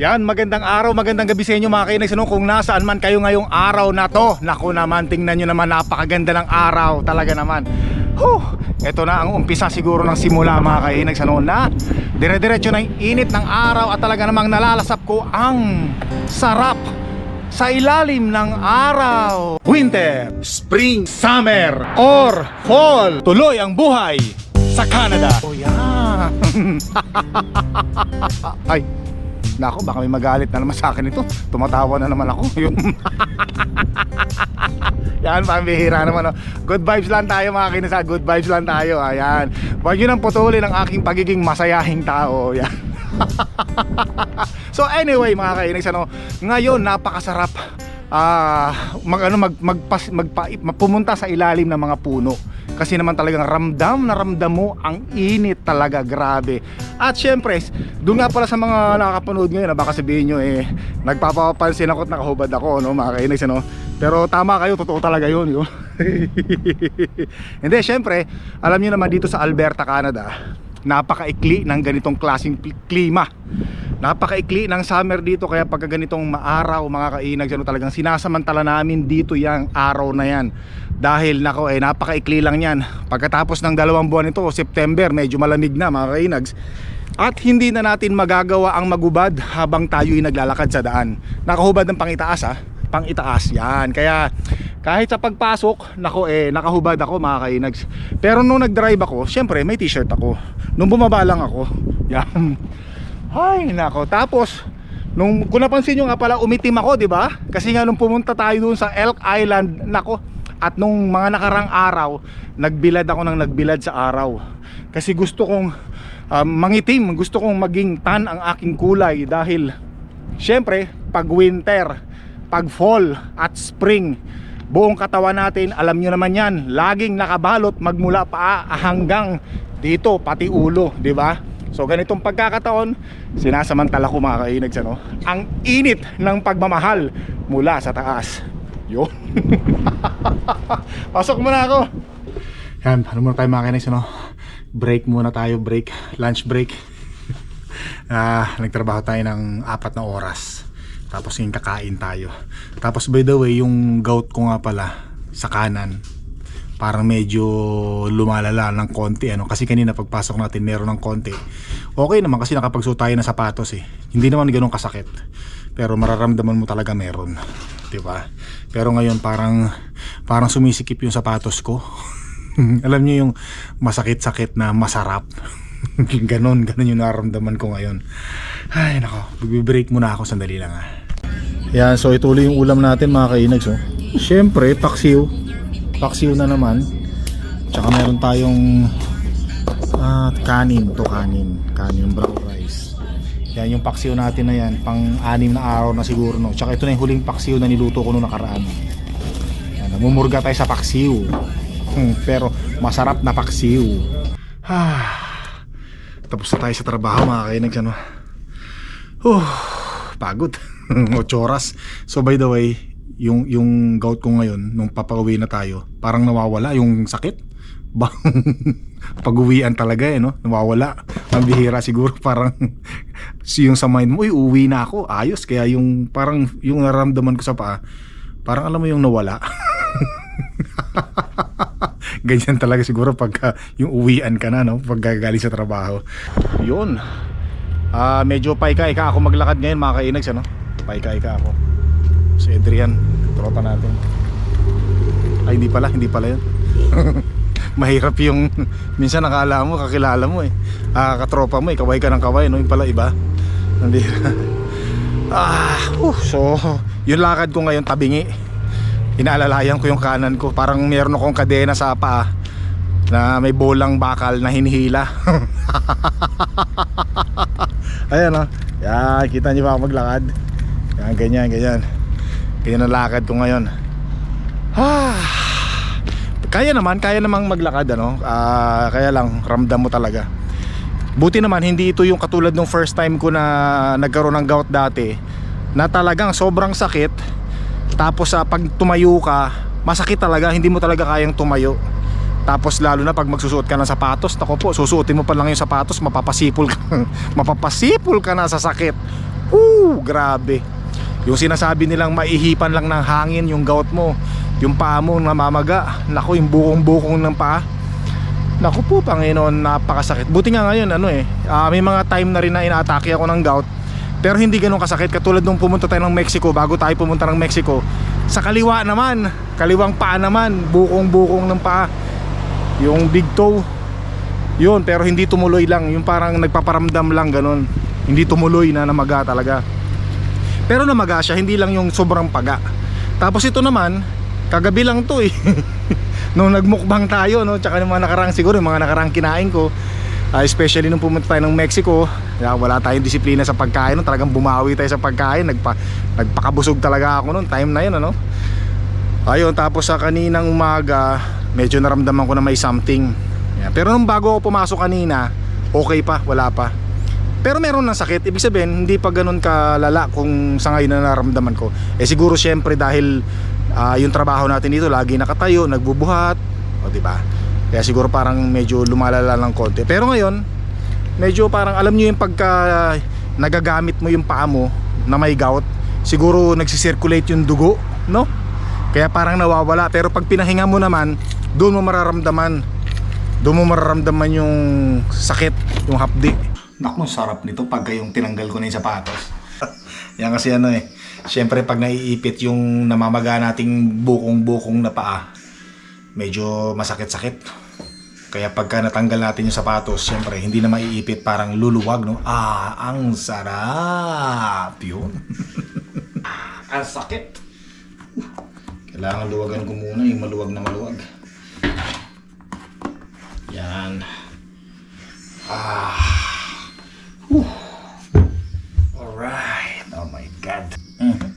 Yan, magandang araw, magandang gabi sa inyo mga kainex. Ano, kung nasaan man kayo ngayong araw na to. Naku naman, tingnan nyo naman, napakaganda ng araw. Talaga naman. Huh, ito na ang umpisa siguro ng simula mga kainex. Ano, na dire-diretso na yung init ng araw at talaga namang nalalasap ko ang sarap sa ilalim ng araw. Winter, spring, summer, or fall. Tuloy ang buhay sa Canada. Oh yeah. Ay, Nako, baka may magalit na naman sa akin ito. Tumatawa na naman ako. Yung Yan, pambihira naman. Oh. Good vibes lang tayo mga kinasa. Good vibes lang tayo. Ayan. Huwag nyo nang putulin ang aking pagiging masayahing tao. Yan. so anyway mga kainis, ano, ngayon napakasarap ah mag ano mag magpas, magpa, pumunta sa ilalim ng mga puno kasi naman talagang ramdam na ramdam mo ang init talaga grabe. At syempre doon nga pala sa mga nakakapanood ngayon na baka sabihin nyo eh nagpapapansin ako at nakahubad ako no mga kainis ano. Pero tama kayo totoo talaga yun yun hindi syempre alam niyo naman dito sa Alberta Canada napakaikli ng ganitong klaseng pl- klima. Napakaikli ng summer dito kaya pagka ganitong maaraw mga kainag ano, talagang sinasamantala namin dito yung araw na yan. Dahil nako eh napakaikli lang yan. Pagkatapos ng dalawang buwan ito September medyo malamig na mga kainags at hindi na natin magagawa ang magubad habang tayo'y naglalakad sa daan. Nakahubad ng pangitaas ha pangitaas yan. Kaya kahit sa pagpasok nako eh nakahubad ako mga kainags pero nung nag-drive ako syempre may t-shirt ako. Nung bumaba lang ako yan ay nako. Tapos nung kung napansin nyo nga pala umitim ako di ba? Kasi nga nung pumunta tayo dun sa Elk Island nako. At nung mga nakarang araw nagbilad ako ng nagbilad sa araw. Kasi gusto kong um, mangitim. Gusto kong maging tan ang aking kulay dahil syempre pag winter pag fall at spring. Buong katawan natin alam nyo naman yan laging nakabalot magmula pa hanggang dito pati ulo di ba? So ganitong pagkakataon sinasamantala ko mga kainags ano ang init ng pagmamahal mula sa taas. Yun. Pasok muna ako. Yan ano muna tayo mga kainags ano? Break muna tayo break. Lunch break. Ah, nagtrabaho tayo ng apat na oras. Tapos yung kakain tayo. Tapos by the way, yung gout ko nga pala sa kanan, parang medyo lumalala ng konti ano kasi kanina pagpasok natin meron ng konti. Okay naman kasi nakapagsuot tayo ng sapatos eh. Hindi naman ganoon kasakit. Pero mararamdaman mo talaga meron, 'di ba? Pero ngayon parang parang sumisikip yung sapatos ko. Alam niyo yung masakit-sakit na masarap. ganon, ganon yung nararamdaman ko ngayon. Ay, nako, break muna ako sandali lang ah. Yan, so ituloy yung ulam natin mga kainags. Oh. Siyempre, paksiw. Paksiw na naman. Tsaka meron tayong ah, kanin. to kanin. Kanin brown rice. Yan yung paksiw natin na yan. Pang anim na araw na siguro. No? Tsaka ito na yung huling paksiw na niluto ko noong nakaraan. Yan, namumurga tayo sa paksiw. Hmm, pero masarap na paksiw. Ah, tapos na tayo sa trabaho mga kainags. Ano? Oh, pagod. 8 oras. So by the way, yung yung gout ko ngayon nung papauwi na tayo, parang nawawala yung sakit. Pag-uwian talaga eh no, nawawala. Ang bihira siguro parang yung sa mind mo, uy, uwi na ako. Ayos kaya yung parang yung nararamdaman ko sa paa, parang alam mo yung nawala. Ganyan talaga siguro pagka yung uwian ka na no, pag gagaling sa trabaho. Yun. Ah, medyo paika-ika ako maglakad ngayon mga kainags ano. Paika-ika ako. Si Adrian, tropa natin. Ay hindi pala, hindi pala 'yun. Mahirap yung minsan nakala mo, kakilala mo eh. Ah, katropa mo, eh, kaway ka ng kaway, no? Yung pala iba. Hindi. ah, uh, so, yung lakad ko ngayon tabingi. Inaalalayan ko yung kanan ko. Parang meron akong kadena sa paa na may bolang bakal na hinihila. Ayan o. Oh. Yan, kita niyo ba ako maglakad? Yan, ganyan, ganyan. Ganyan ang lakad ko ngayon. Ah, kaya naman, kaya namang maglakad ano. Ah, kaya lang ramdam mo talaga. Buti naman hindi ito yung katulad nung first time ko na nagkaroon ng gout dati na talagang sobrang sakit. Tapos sa pag tumayo ka, masakit talaga, hindi mo talaga kayang tumayo. Tapos lalo na pag magsusuot ka ng sapatos, nako po, susuotin mo pa lang yung sapatos, mapapasipol ka. mapapasipol ka na sa sakit. Ooh, grabe. Yung sinasabi nilang maihipan lang ng hangin yung gout mo, yung paa mo namamaga. Naku, yung bukong-bukong ng paa. Naku po, Panginoon, napakasakit. Buti nga ngayon, ano eh, ah, may mga time na rin na inaatake ako ng gout. Pero hindi ganun kasakit. Katulad nung pumunta tayo ng Mexico, bago tayo pumunta ng Mexico, sa kaliwa naman, kaliwang paa naman, bukong-bukong ng paa. Yung big toe, yun, pero hindi tumuloy lang. Yung parang nagpaparamdam lang ganun. Hindi tumuloy na namaga talaga. Pero namaga siya, hindi lang yung sobrang paga. Tapos ito naman, kagabi lang to eh. nung nagmukbang tayo, no, tsaka yung mga nakarang siguro, yung mga nakarang kinain ko, ah, especially nung pumunta tayo ng Mexico, wala tayong disiplina sa pagkain, no, talagang bumawi tayo sa pagkain, nagpa, nagpakabusog talaga ako noon, time na yun, ano. Ayun, tapos sa kaninang umaga, medyo naramdaman ko na may something. Yan. Pero nung bago ako pumasok kanina, okay pa, wala pa. Pero meron ng sakit, ibig sabihin hindi pa ganun kalala kung sa ngayon na naramdaman ko. Eh siguro syempre dahil ah, yung trabaho natin dito lagi nakatayo, nagbubuhat, o di ba? Kaya siguro parang medyo lumalala ng konti. Pero ngayon, medyo parang alam niyo yung pagka nagagamit mo yung paa mo na may gout, siguro nagsisirculate yung dugo, no? Kaya parang nawawala pero pag pinahinga mo naman, doon mo mararamdaman. Doon mo mararamdaman yung sakit, yung hapdi. Naku, sarap nito pagka yung tinanggal ko na yung sapatos. Yan kasi ano eh. Siyempre pag naiipit yung namamaga nating bukong-bukong na paa, medyo masakit-sakit. Kaya pagka natanggal natin yung sapatos, siyempre hindi na maiipit, parang luluwag, no? Ah, ang sarap! Yun. ang sakit! Kailangan luwagan ko muna yung maluwag na maluwag. Yan. Ah. Whew. Alright. Oh my God. Mhm.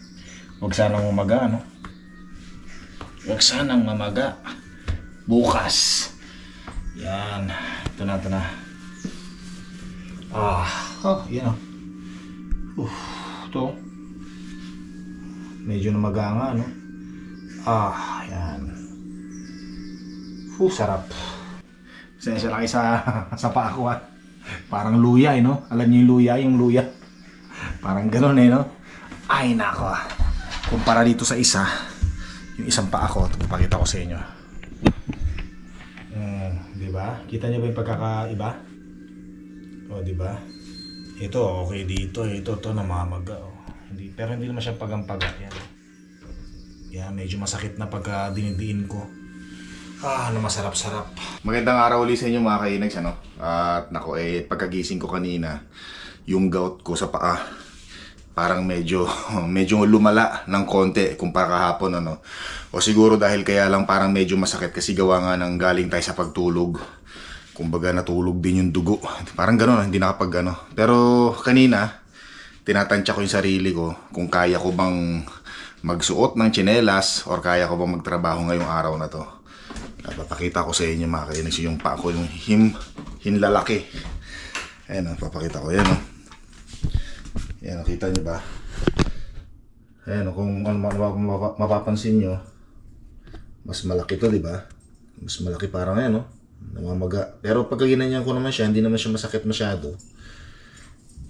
Huwag sanang mamaga, no? Huwag sanang mamaga. Bukas. Yan. Ito na, ito na. Ah. Oh, yan oh. Uf, ito. Medyo namaga nga, no? Ah, yan. Fu, sarap. Sensya lang sa, sa paa ko ha. Parang luya eh, no? Alam niyo yung luya, yung luya. Parang ganun eh, no? Ay, nako. Kumpara dito sa isa, yung isang paa ko, ito ko sa inyo. Hmm, di ba? Kita niyo ba yung pagkakaiba? O, di ba? Ito, okay dito. Ito, to namamaga. Oh. Hindi, pero hindi naman siya pagampaga. Yan. Yan, medyo masakit na pagka dinidiin ko. Ah, ano masarap-sarap. Magandang araw ulit sa inyo mga kainags, ano? At nako, eh, pagkagising ko kanina, yung gout ko sa paa, parang medyo, medyo lumala ng konti kumpara kahapon, ano? O siguro dahil kaya lang parang medyo masakit kasi gawa nga ng galing tayo sa pagtulog. Kumbaga natulog din yung dugo. Parang gano'n, hindi nakapag ano. Pero kanina, tinatansya ko yung sarili ko kung kaya ko bang magsuot ng tsinelas or kaya ko bang magtrabaho ngayong araw na to. Papakita ko sa inyo mga kainis yung pa ko yung him hinlalaki. Ayan, oh, papakita ko. Ayan, oh. Ayan, oh, kita niyo ba? Ayan, kung ano, mapa- mapa- mapapansin nyo, mas malaki to, di ba? Mas malaki parang ayan, oh. Namamaga. Pero pagka ginanyan ko naman siya, hindi naman siya masakit masyado.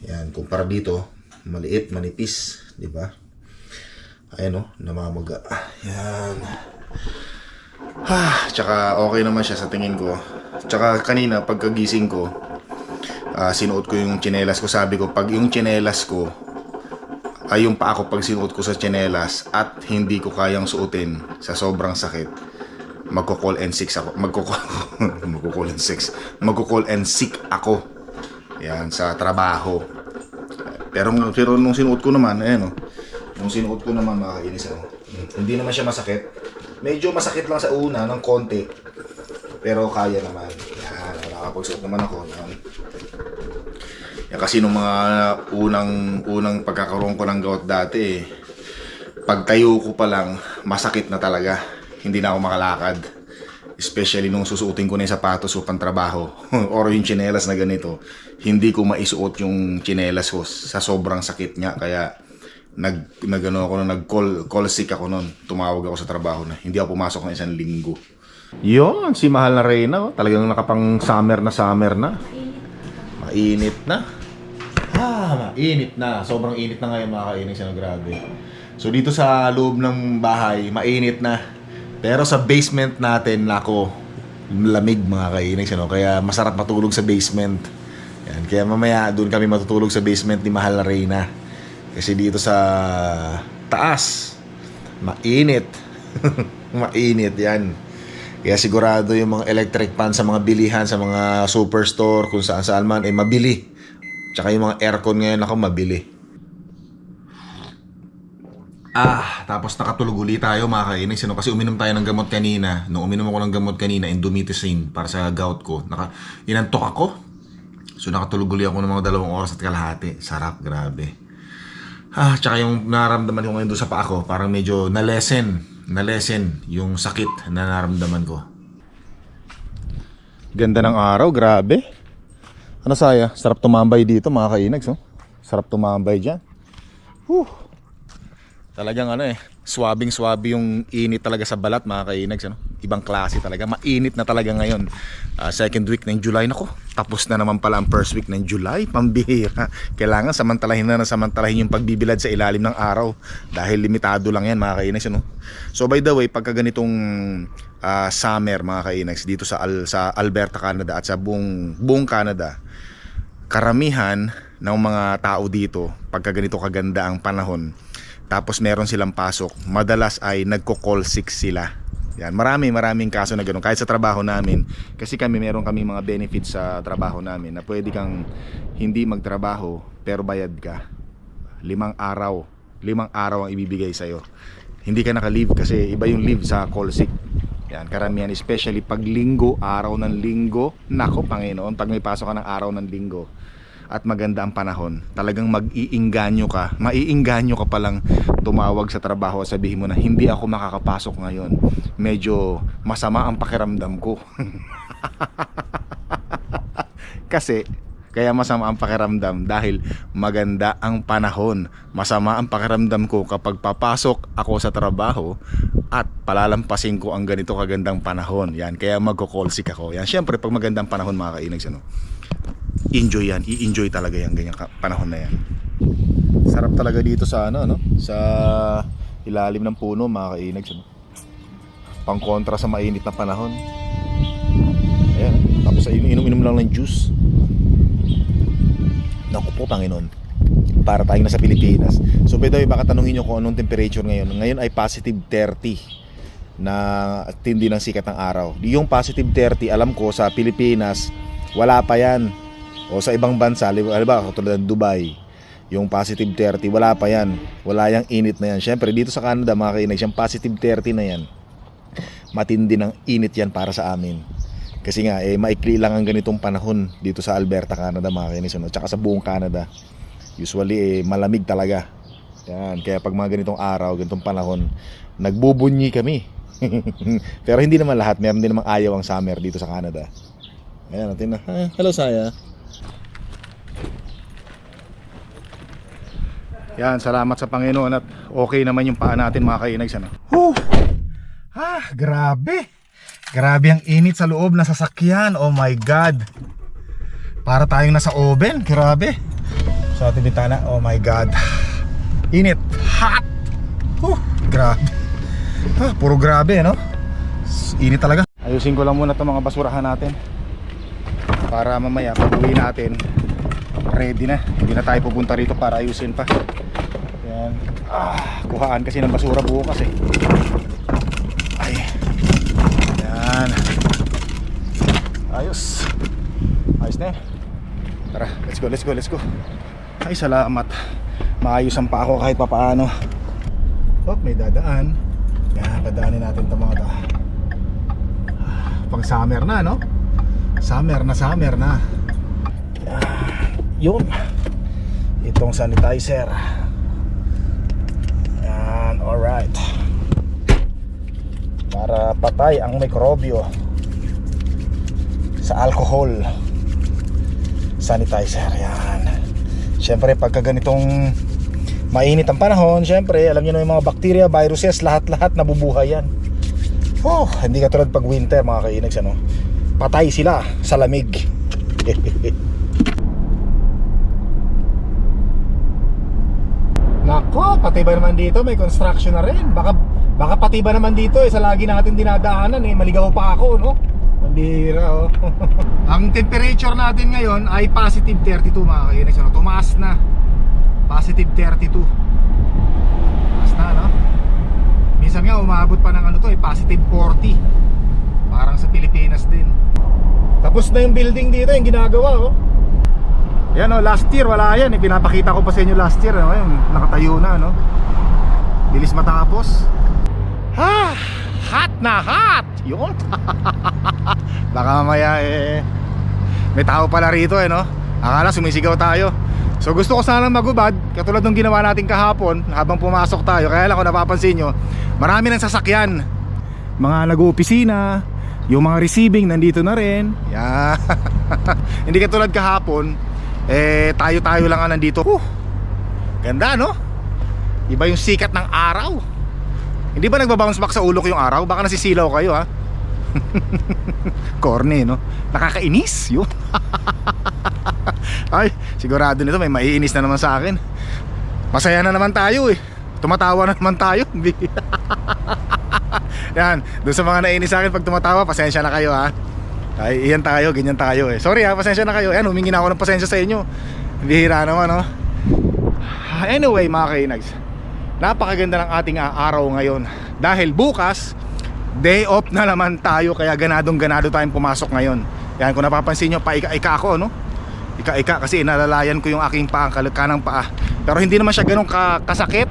Yan, kumpara dito, maliit, manipis, di ba? Ayan oh, namamaga. Yan. Ah, tsaka okay naman siya sa tingin ko. Tsaka kanina pagkagising ko, ah, sinuot ko yung tsinelas ko. Sabi ko, pag yung tsinelas ko, ay yung pa ako pag sinuot ko sa tsinelas at hindi ko kayang suotin sa sobrang sakit, magko-call and sick ako. Magko-call, magko-call and sick. Magko-call and sick ako. Yan, sa trabaho. Pero, pero nung sinuot ko naman, ayan o. Nung sinuot ko naman, makakainis ako. Hindi naman siya masakit. Medyo masakit lang sa una, ng konti. Pero kaya naman. Yan, nakakapagsuot naman ako. Yan. Yan kasi nung mga unang unang pagkakaroon ko ng gout dati, eh, pagtayo ko pa lang, masakit na talaga. Hindi na ako makalakad. Especially nung susuotin ko na yung sapatos upang trabaho. or yung tsinelas na ganito. Hindi ko maisuot yung tsinelas ko sa sobrang sakit niya. Kaya nag, nag ano ako, nag call, call sick ako noon. Tumawag ako sa trabaho na. Hindi ako pumasok ng isang linggo. Yon, si Mahal na Reyna. Oh. Talagang nakapang summer na summer na. Mainit na. Ah, mainit na. Sobrang init na ngayon mga kainix. Ano, grabe. So dito sa loob ng bahay, mainit na. Pero sa basement natin, nako, lamig mga kainix. Ano? Kaya masarap matulog sa basement. Yan. Kaya mamaya doon kami matutulog sa basement ni Mahal na Reyna. Kasi dito sa taas, mainit. mainit yan. Kaya sigurado yung mga electric fan sa mga bilihan, sa mga superstore, kung saan saan man, eh mabili. Tsaka yung mga aircon ngayon ako mabili. Ah, tapos nakatulog ulit tayo mga kainis. Ano? Kasi uminom tayo ng gamot kanina. Nung uminom ako ng gamot kanina, indomethacin para sa gout ko. Naka, inantok ako. So nakatulog ulit ako ng mga dalawang oras at kalahati. Sarap, grabe. Ah, tsaka yung naramdaman ko ngayon doon sa paa ko, parang medyo na-lessen. Na-lessen yung sakit na naramdaman ko. Ganda ng araw, grabe. Ano saya? Sarap tumambay dito mga kainags, oh. Sarap tumambay dyan. Whew. Talagang ano eh, swabing swabe yung init talaga sa balat mga kainags. Ano? Ibang klase talaga. Mainit na talaga ngayon. Ah, second week ng July nako. Tapos na naman pala ang first week ng July. Pambihira. Kailangan samantalahin na na samantalahin yung pagbibilad sa ilalim ng araw. Dahil limitado lang yan mga kainags. Ano? So by the way, pagka ganitong ah, summer mga kainags dito sa, Al- sa Alberta, Canada at sa buong, buong Canada, karamihan ng mga tao dito pagka ganito kaganda ang panahon tapos meron silang pasok madalas ay nagko-call sick sila yan marami maraming kaso na ganun kahit sa trabaho namin. Kasi kami meron kami mga benefits sa trabaho namin na pwede kang hindi magtrabaho pero bayad ka. Limang araw limang araw ang ibibigay sa'yo. Hindi ka naka-leave kasi iba yung leave sa call sick. Yan, karamihan, especially pag linggo, araw ng linggo. Nako, Panginoon, pag may pasok ka ng araw ng linggo at maganda ang panahon, talagang mag-iinganyo ka. Maiinganyo ka palang tumawag sa trabaho at sabihin mo na hindi ako makakapasok ngayon. Medyo masama ang pakiramdam ko. Kasi kaya masama ang pakiramdam dahil maganda ang panahon. Masama ang pakiramdam ko kapag papasok ako sa trabaho at palalampasin ko ang ganito kagandang panahon. Yan, kaya magko-call sick ako. Yan, syempre pag magandang panahon mga kainags, ano, enjoy yan. I-enjoy talaga yan ganyang panahon na yan. Sarap talaga dito sa ano, no? Sa ilalim ng puno mga kainags, ano. Pangkontra sa mainit na panahon. Ayan, tapos inom-inom lang ng juice. Naku po, Panginoon. Para tayong nasa Pilipinas. So, by the way, baka tanungin nyo kung anong temperature ngayon. Ngayon ay positive 30 na tindi ng sikat ng araw. Yung positive 30, alam ko sa Pilipinas, wala pa yan. O sa ibang bansa, halimbawa katulad ng Dubai, yung positive 30, wala pa yan. Wala yung init na yan. Siyempre, dito sa Canada, mga kainag, yung positive 30 na yan. Matindi ng init yan para sa amin. Kasi nga, eh, maikli lang ang ganitong panahon dito sa Alberta, Canada, mga kainis. Ano? Tsaka sa buong Canada. Usually, eh, malamig talaga. Yan. Kaya pag mga ganitong araw, ganitong panahon, nagbubunyi kami. Pero hindi naman lahat. Meron din namang ayaw ang summer dito sa Canada. Ayan, natin na. Hello, Saya. Yan, salamat sa Panginoon at okay naman yung paa natin mga kainags. Ano? Whew! Ah, grabe! Grabe ang init sa loob ng sasakyan. Oh my God. Para tayong nasa oven. Grabe. Sa ating bitana. Oh my God. Init. Hot. Huh, grabe. Ah, puro grabe, no? Init talaga. Ayusin ko lang muna itong mga basurahan natin. Para mamaya pag natin, ready na. Hindi na tayo pupunta rito para ayusin pa. Ah, kuhaan kasi ng basura bukas eh. Ay. Yan. Ayos. Ayos na. Tara, let's go, let's go, let's go. Ay, salamat. Maayos ang pa ako kahit papaano. Oh, may dadaan. Yan, dadaanin natin itong mga to. Pag summer na, no? Summer na, summer na. Yan. Yun. Itong sanitizer. Alright. Para patay ang mikrobyo sa alcohol sanitizer yan. Syempre pagka ganitong mainit ang panahon syempre alam niyo na yung mga bacteria viruses lahat lahat nabubuhay yan. Oh, hindi ka tulad pag winter mga kainags ano? Patay sila sa lamig pati ba naman dito may construction na rin. Baka baka pati ba naman dito eh sa lagi natin dinadaanan eh maligaw pa ako, no? Pambira oh. Ang temperature natin ngayon ay positive 32 mga kainis, ano? Tumaas na. Positive 32. Tumaas na, no? Minsan nga umabot pa ng ano to eh, positive 40. Parang sa Pilipinas din. Tapos na yung building dito, yung ginagawa, oh. Yan oh, last year wala yan. Ipinapakita ko pa sa inyo last year. Yung nakatayo na, no? Bilis matapos. Ha! Hot na hot! Yun. Baka mamaya eh may tao pala rito eh, no? Akala sumisigaw tayo. So gusto ko sana magubad, katulad ng ginawa natin kahapon habang pumasok tayo. Kaya lang kung napapansin nyo, marami ng sasakyan. Mga nag-opisina, yung mga receiving nandito na rin. Yeah. Hindi katulad kahapon, eh tayo-tayo lang ang nandito. Uh, ganda no? Iba yung sikat ng araw. Hindi ba nagbabounce back sa ulo ko yung araw? Baka nasisilaw kayo ha. Corny no? Nakakainis yun. Ay, sigurado nito may maiinis na naman sa akin. Masaya na naman tayo eh. Tumatawa na naman tayo. Yan, doon sa mga naiinis sa akin pag tumatawa, pasensya na kayo ha. Ay, iyan tayo, ganyan tayo eh. Sorry ha, pasensya na kayo. Yan, humingi na ako ng pasensya sa inyo. Bihira naman, no? Anyway, mga kainags. Napakaganda ng ating ah, araw ngayon. Dahil bukas, day off na naman tayo. Kaya ganadong ganado tayong pumasok ngayon. Yan, kung napapansin nyo, paika-ika ako, no? Ika-ika kasi inalalayan ko yung aking paa, kanang paa. Pero hindi naman siya ganun ka kasakit.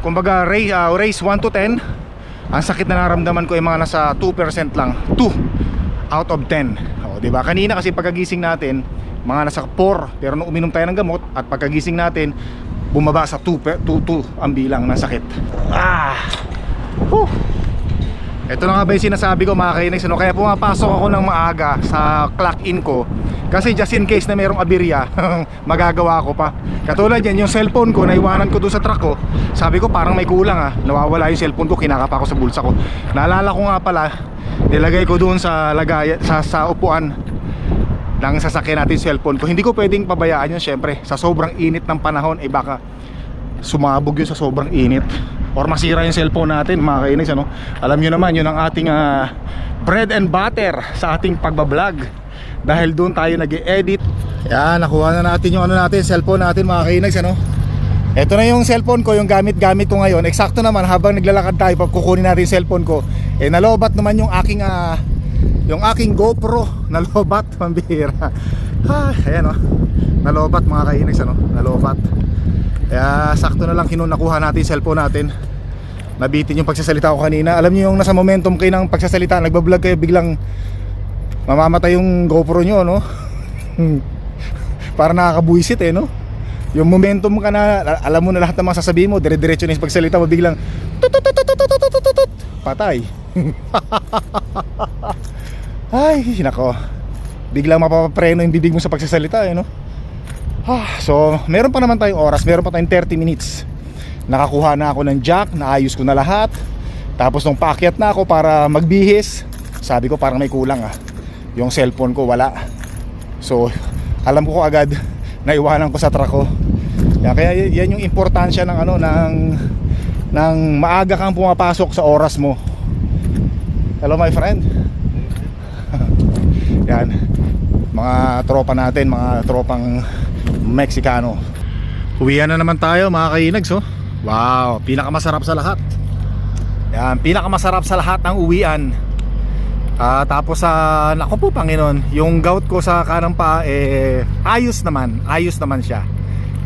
Kumbaga, race, ah, race 1 to 10, ang sakit na naramdaman ko ay mga nasa 2% lang. 2 out of 10. O, di ba? Kanina kasi pagkagising natin, mga nasa 4. Pero nung uminom tayo ng gamot at pagkagising natin, bumaba sa 2 pe- 2 2 ang bilang ng sakit. Ah. Whew. Ito na nga ba yung sinasabi ko mga kainis ano? Kaya pumapasok ako ng maaga sa clock in ko Kasi just in case na mayroong aberya Magagawa ko pa Katulad yan yung cellphone ko Naiwanan ko doon sa truck ko Sabi ko parang may kulang ah Nawawala yung cellphone ko Kinakapa ko sa bulsa ko Naalala ko nga pala Nilagay ko doon sa lagay sa, sa upuan ng sasakyan natin cellphone ko. Hindi ko pwedeng pabayaan yun syempre. Sa sobrang init ng panahon Eh baka sumabog yun sa sobrang init. Or masira yung cellphone natin mga kainis ano? Alam nyo naman yun ang ating ah, bread and butter sa ating pagbablog. Dahil doon tayo nag edit yan nakuha na natin yung ano natin cellphone natin mga kainis ano? Ito na yung cellphone ko, yung gamit-gamit ko ngayon. Eksakto naman habang naglalakad tayo Pag kukunin natin yung cellphone ko eh nalobat naman yung aking uh, yung aking GoPro. Nalobat pambihira. Ah, ayan o oh. nalobat mga kainags ano? Nalobat. Kaya sakto na lang kinunakuha natin yung cellphone natin. Nabitin yung pagsasalita ko kanina. Alam niyo yung nasa momentum kayo ng pagsasalita nagbablog kayo biglang mamamatay yung GoPro nyo no? Para nakakabuisit eh no? Yung momentum ka na alam mo na lahat ng mga sasabihin mo dire-diretso na yung pagsalita mo biglang Patay Ay nako Biglang mapapapreno yung bibig mo sa pagsasalita eh no Ah, so, meron pa naman tayong oras, meron pa tayong 30 minutes. Nakakuha na ako ng jack, naayos ko na lahat. Tapos nung paakyat na ako para magbihis, sabi ko parang may kulang ah. Yung cellphone ko wala. So, alam ko agad naiwanan ko sa truck ko. Kaya y- yan yung importansya ng ano ng ng maaga kang pumapasok sa oras mo. Hello my friend. yan. Mga tropa natin, mga tropang Mexicano. Uwian na naman tayo mga kainags oh. Wow, pinakamasarap sa lahat. Yan, pinakamasarap sa lahat ang uwian. Ah, tapos sa uh, nako po Panginoon, yung gout ko sa kanang pa eh ayos naman, ayos naman siya.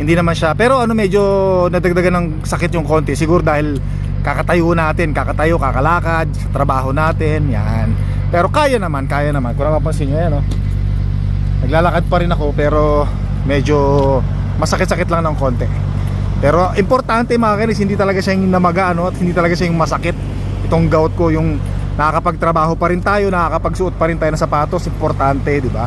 Hindi naman siya, pero ano medyo nadagdagan ng sakit yung konti siguro dahil kakatayo natin, kakatayo, kakalakad, sa trabaho natin, yan. Pero kaya naman, kaya naman. Kung napapansin niyo yan, oh. Naglalakad pa rin ako pero medyo masakit-sakit lang ng konti. Pero importante mga kinis, hindi talaga siya yung namaga ano, at hindi talaga siya yung masakit. Itong gout ko yung nakakapagtrabaho pa rin tayo, nakakapagsuot pa rin tayo ng sapatos, importante, di ba?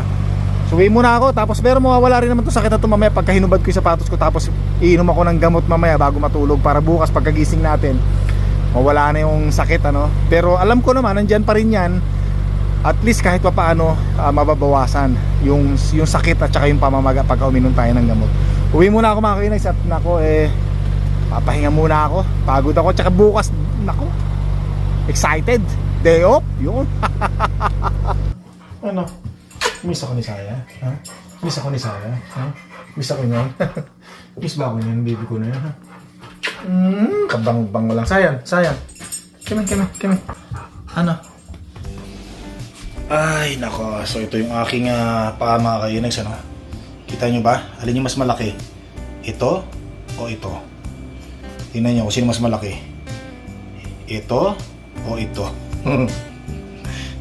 So uwi muna ako, tapos pero mawawala rin naman to sakit na to mamaya pagka ko yung sapatos ko tapos iinom ako ng gamot mamaya bago matulog para bukas pagkagising natin mawala na yung sakit ano. Pero alam ko naman nandiyan pa rin yan at least kahit pa paano uh, mababawasan yung yung sakit at saka yung pamamaga pagka uminom tayo ng gamot. Uwi muna ako mga kinags at nako eh Papahinga muna ako. Pagod ako. Tsaka bukas, nako. Excited. Day off. Yun. ano? Miss ako ni Saya? Ha? Miss ako ni Saya? Ha? Miss ako niyan? Miss ba ako niyan? Baby ko na yan, ha? Mm, kabang-bang lang. Sayang, sayang. Kami, kami, kami. Ano? Ay, nako. So, ito yung aking uh, paa mga kainags, ano? Kita nyo ba? Alin yung mas malaki? Ito o ito? Tingnan nyo kung sino mas malaki. Ito o ito?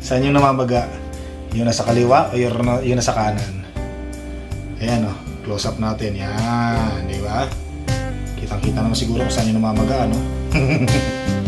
Saan yung namamaga? Yung nasa kaliwa o yung, yung nasa kanan? Ayan o, close up natin. Yan, di ba? Kitang-kita naman siguro kung saan yung namamaga, ano?